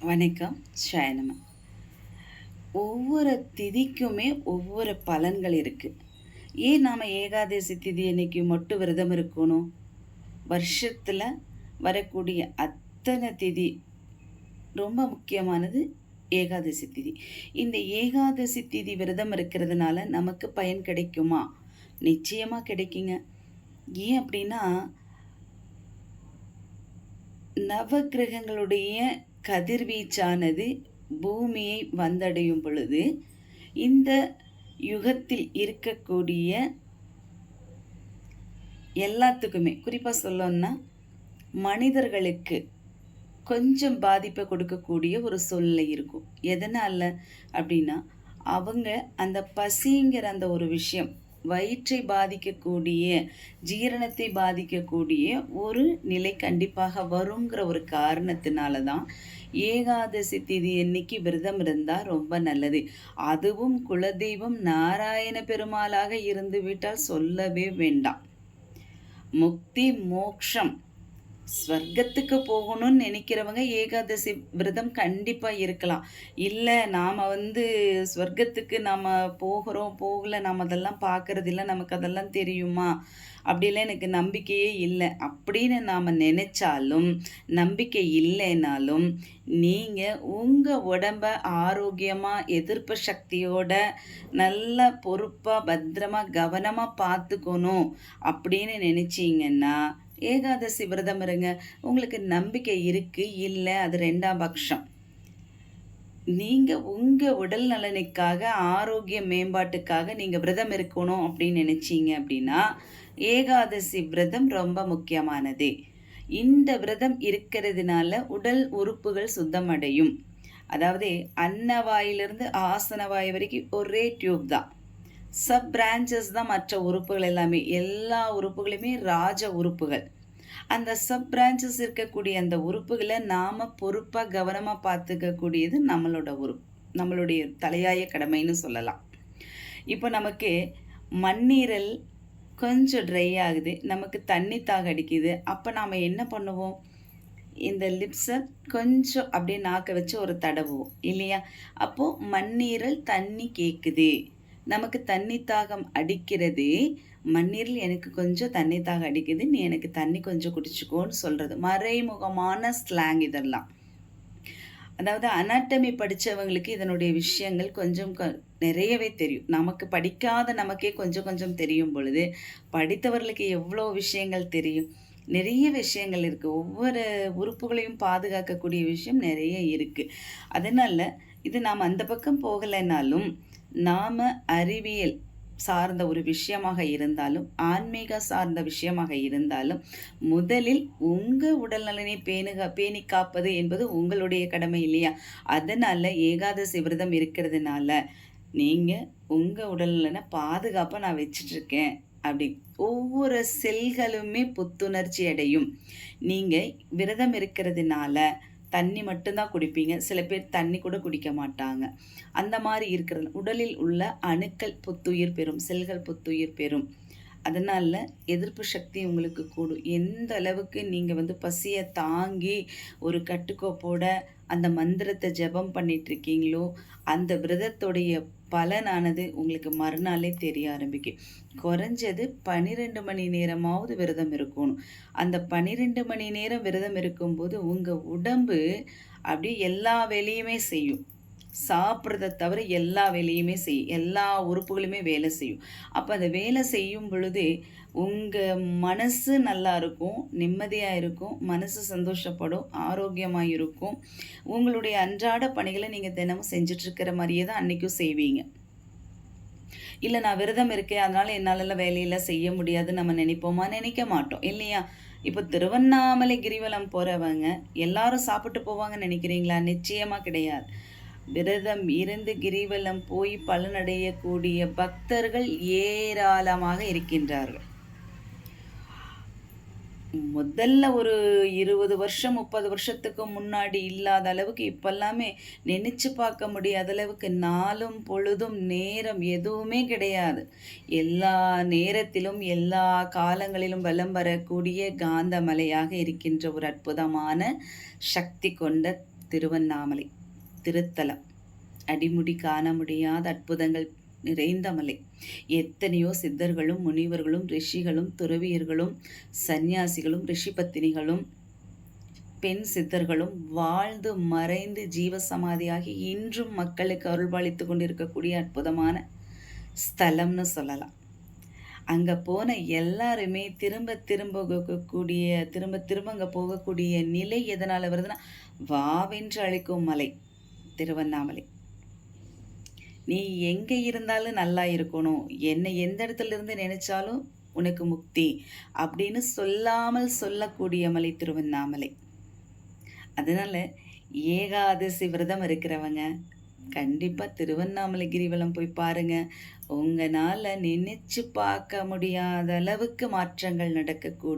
வணக்கம் ஷாயனமா ஒவ்வொரு திதிக்குமே ஒவ்வொரு பலன்கள் இருக்குது ஏன் நாம் ஏகாதசி திதி அன்னைக்கு மட்டும் விரதம் இருக்கணும்? வருஷத்தில் வரக்கூடிய அத்தனை திதி ரொம்ப முக்கியமானது ஏகாதசி திதி. இந்த ஏகாதசி திதி விரதம் இருக்கிறதுனால நமக்கு பயன் கிடைக்குமா? நிச்சயமாக கிடைக்குங்க. ஏன் அப்படின்னா நவக்கிரகங்களுடைய கதிர்வீச்சானது பூமியை வந்தடையும் பொழுது இந்த யுகத்தில் இருக்கக்கூடிய எல்லாத்துக்குமே குறிப்பாக சொல்லணும்னா மனிதர்களுக்கு கொஞ்சம் பாதிப்பை கொடுக்கக்கூடிய ஒரு சூழ்நிலை இருக்கும். எதனால்? அப்படின்னா அவங்க அந்த பசிங்கிற அந்த ஒரு விஷயம் வயிற்றை பாதிக்கக்கூடிய ஜீரணத்தை பாதிக்கக்கூடிய ஒரு நிலை கண்டிப்பாக வருங்கிற ஒரு காரணத்தினால தான் ஏகாதசி திதி என்னைக்கு விரதம் இருந்தால் ரொம்ப நல்லது. அதுவும் குலதெய்வம் நாராயண பெருமாளாக இருந்து விட்டால் சொல்லவே வேண்டாம். முக்தி மோக்ஷம் ஸ்வர்க்கத்துக்கு போகணும்னு நினைக்கிறவங்க ஏகாதசி விரதம் கண்டிப்பாக இருக்கலாம். இல்லை நாம் வந்து ஸ்வர்க்கத்துக்கு நாம் போகிறோம் போகலை நாம் அதெல்லாம் பார்க்கறது இல்லை நமக்கு அதெல்லாம் தெரியுமா? அப்படிலாம் எனக்கு நம்பிக்கையே இல்லை. அப்படின்னு நாம் நினச்சாலும் நம்பிக்கை இல்லைனாலும் நீங்கள் உங்கள் உடம்ப ஆரோக்கியமாக எதிர்ப்பு சக்தியோட நல்ல பொறுப்பாக பத்திரமாக கவனமாக பார்த்துக்கணும் அப்படின்னு நினச்சிங்கன்னா ஏகாதசி விரதம் இருங்க. உங்களுக்கு நம்பிக்கை இருக்குது இல்லை அது ரெண்டாம் பட்சம் நீங்கள் உங்கள் உடல் நலனுக்காக ஆரோக்கிய மேம்பாட்டுக்காக நீங்கள் விரதம் இருக்கணும் அப்படின்னு நினச்சிங்க அப்படின்னா ஏகாதசி விரதம் ரொம்ப முக்கியமானது. இந்த விரதம் இருக்கிறதுனால உடல் உறுப்புகள் சுத்தமடையும். அதாவது அன்னவாயிலிருந்து ஆசனவாய் வரைக்கும் ஒரே டியூப் தான். சப் பிரான்ச்சஸ் தான் மற்ற உறுப்புகள் எல்லாமே. எல்லா உறுப்புகளுமே ராஜ உறுப்புகள். அந்த சப் பிரான்ச்சஸ் இருக்கக்கூடிய அந்த உறுப்புகளை நாம் பொறுப்பாக கவனமாக பார்த்துக்கக்கூடியது நம்மளோட உறுப்பு. நம்மளுடைய தலையாய கடமைன்னு சொல்லலாம். இப்போ நமக்கு மண்ணீரல் கொஞ்சம் ட்ரை ஆகுது. நமக்கு தண்ணி தாக அடிக்குது. அப்போ நாம் என்ன பண்ணுவோம்? இந்த லிப்ஸை கொஞ்சம் அப்படியே நாக்க வச்சு ஒரு தடவுவோம். இல்லையா? அப்போது மண்ணீரல் தண்ணி கேட்குது நமக்கு தண்ணி தாகம் அடிக்கிறது மண்ணீரில் எனக்கு கொஞ்சம் தண்ணி தாகம் அடிக்குது நீ எனக்கு தண்ணி கொஞ்சம் குடிச்சுக்கோன்னு சொல்கிறது மறைமுகமான ஸ்லாங் இதெல்லாம். அதாவது அனாட்டமி படித்தவங்களுக்கு இதனுடைய விஷயங்கள் கொஞ்சம் நிறையவே தெரியும். நமக்கு படிக்காத நமக்கே கொஞ்சம் கொஞ்சம் தெரியும் பொழுது படித்தவர்களுக்கு எவ்வளோ விஷயங்கள் தெரியும். நிறைய விஷயங்கள் இருக்குது ஒவ்வொரு உறுப்புகளையும் பாதுகாக்கக்கூடிய விஷயம் நிறைய இருக்குது அதனால் இது நாம் அந்த பக்கம் போகலைனாலும் நாம் அறிவியல் சார்ந்த ஒரு விஷயமாக இருந்தாலும் ஆன்மீக சார்ந்த விஷயமாக இருந்தாலும் முதலில் உங்கள் உடல் நலனை பேணுக பேணி காப்பது என்பது உங்களுடைய கடமை இல்லையா? அதனால் ஏகாதசி விரதம் இருக்கிறதுனால நீங்கள் உங்கள் உடல் நலனை பாதுகாப்பாக நான் வச்சிட்ருக்கேன். அப்படி ஒவ்வொரு செல்களுமே புத்துணர்ச்சி அடையும். நீங்கள் விரதம் இருக்கிறதுனால தண்ணி மட்டும்தான் குடிப்பீங்க. சில பேர் தண்ணி கூட குடிக்க மாட்டாங்க. அந்த மாதிரி இருக்கிறது உடலில் உள்ள அணுக்கள் புத்துயிர் பெறும் செல்கள் புத்துயிர் பெறும். அதனால் எதிர்ப்பு சக்தி உங்களுக்கு கூடும். எந்த அளவுக்கு நீங்கள் வந்து பசியை தாங்கி ஒரு கட்டுக்கோப்போட அந்த மந்திரத்தை ஜபம் பண்ணிகிட்ருக்கீங்களோ அந்த விரதத்துடைய பலனானது உங்களுக்கு மறுநாளே தெரிய ஆரம்பிக்கும். குறைஞ்சது பன்னிரெண்டு மணி நேரமாவது விரதம் இருக்கணும். அந்த பன்னிரெண்டு மணி நேரம் விரதம் இருக்கும்போது உங்கள் உடம்பு அப்படியே எல்லா வேலையுமே செய்யும். சாப்பிட்றத தவிர எல்லா வேலையுமே செய்யும் எல்லா உறுப்புகளுமே வேலை செய்யும். அப்போ அந்த வேலை செய்யும் பொழுது உங்கள் மனசு நல்லா இருக்கும் நிம்மதியாக இருக்கும் மனசு சந்தோஷப்படும் ஆரோக்கியமாக இருக்கும். உங்களுடைய அன்றாட பணிகளை நீங்கள் தினமும் செஞ்சிட்ருக்கிற மாதிரியே தான் அன்றைக்கும் செய்வீங்க. இல்லை நான் விரதம் இருக்கேன் அதனால் என்னாலெல்லாம் வேலையெல்லாம் செய்ய முடியாது நம்ம நினைப்போமா? நினைக்க மாட்டோம். இல்லையா? இப்போ திருவண்ணாமலை கிரிவலம் போகிறவங்க எல்லாரும் சாப்பிட்டு போவாங்கன்னு நினைக்கிறீங்களா? நிச்சயமாக கிடையாது. விரதம் இருந்து கிரிவலம் போய் பலனடையக்கூடிய பக்தர்கள் ஏராளமாக இருக்கின்றார்கள். முதல்ல ஒரு இருபது வருஷம் முப்பது வருஷத்துக்கு முன்னாடி இல்லாத அளவுக்கு இப்பெல்லாமே நினச்சி பார்க்க முடியாத அளவுக்கு நாளும் பொழுதும் நேரம் எதுவுமே கிடையாது. எல்லா நேரத்திலும் எல்லா காலங்களிலும் வலம் வரக்கூடிய காந்தமலையாக இருக்கின்ற ஒரு அற்புதமான சக்தி கொண்ட திருவண்ணாமலை. திருத்தலம். அடிமுடி காண முடியாத அற்புதங்கள் நிறைந்த மலை. எத்தனையோ சித்தர்களும் முனிவர்களும் ரிஷிகளும் துறவியர்களும் சந்நியாசிகளும் ரிஷி பத்தினிகளும் பெண் சித்தர்களும் வாழ்ந்து மறைந்து ஜீவசமாதியாகி இன்றும் மக்களுக்கு அருள்பாலித்து கொண்டிருக்கக்கூடிய அற்புதமான ஸ்தலம்னு சொல்லலாம். அங்கே போன எல்லாருமே திரும்ப திரும்ப போகக்கூடிய திரும்ப திரும்ப அங்கே போகக்கூடிய நிலை எதனால் வருதுன்னா வாவென்று அழைக்கும் மலை. திருவண்ணாமலை. நீ எங்கே இருந்தாலும் நல்லா இருக்கணும். என்னை எந்த இடத்துல இருந்து நினைச்சாலும் உனக்கு முக்தி அப்படின்னு சொல்லாமல் சொல்லக்கூடிய மலை திருவண்ணாமலை. அதனால ஏகாதசி விரதம் இருக்கிறவங்க கண்டிப்பாக திருவண்ணாமலை கிரிவலம் போய் பாருங்க. உங்களால் நினைச்சு பார்க்க முடியாத அளவுக்கு மாற்றங்கள் நடக்கக்கூடிய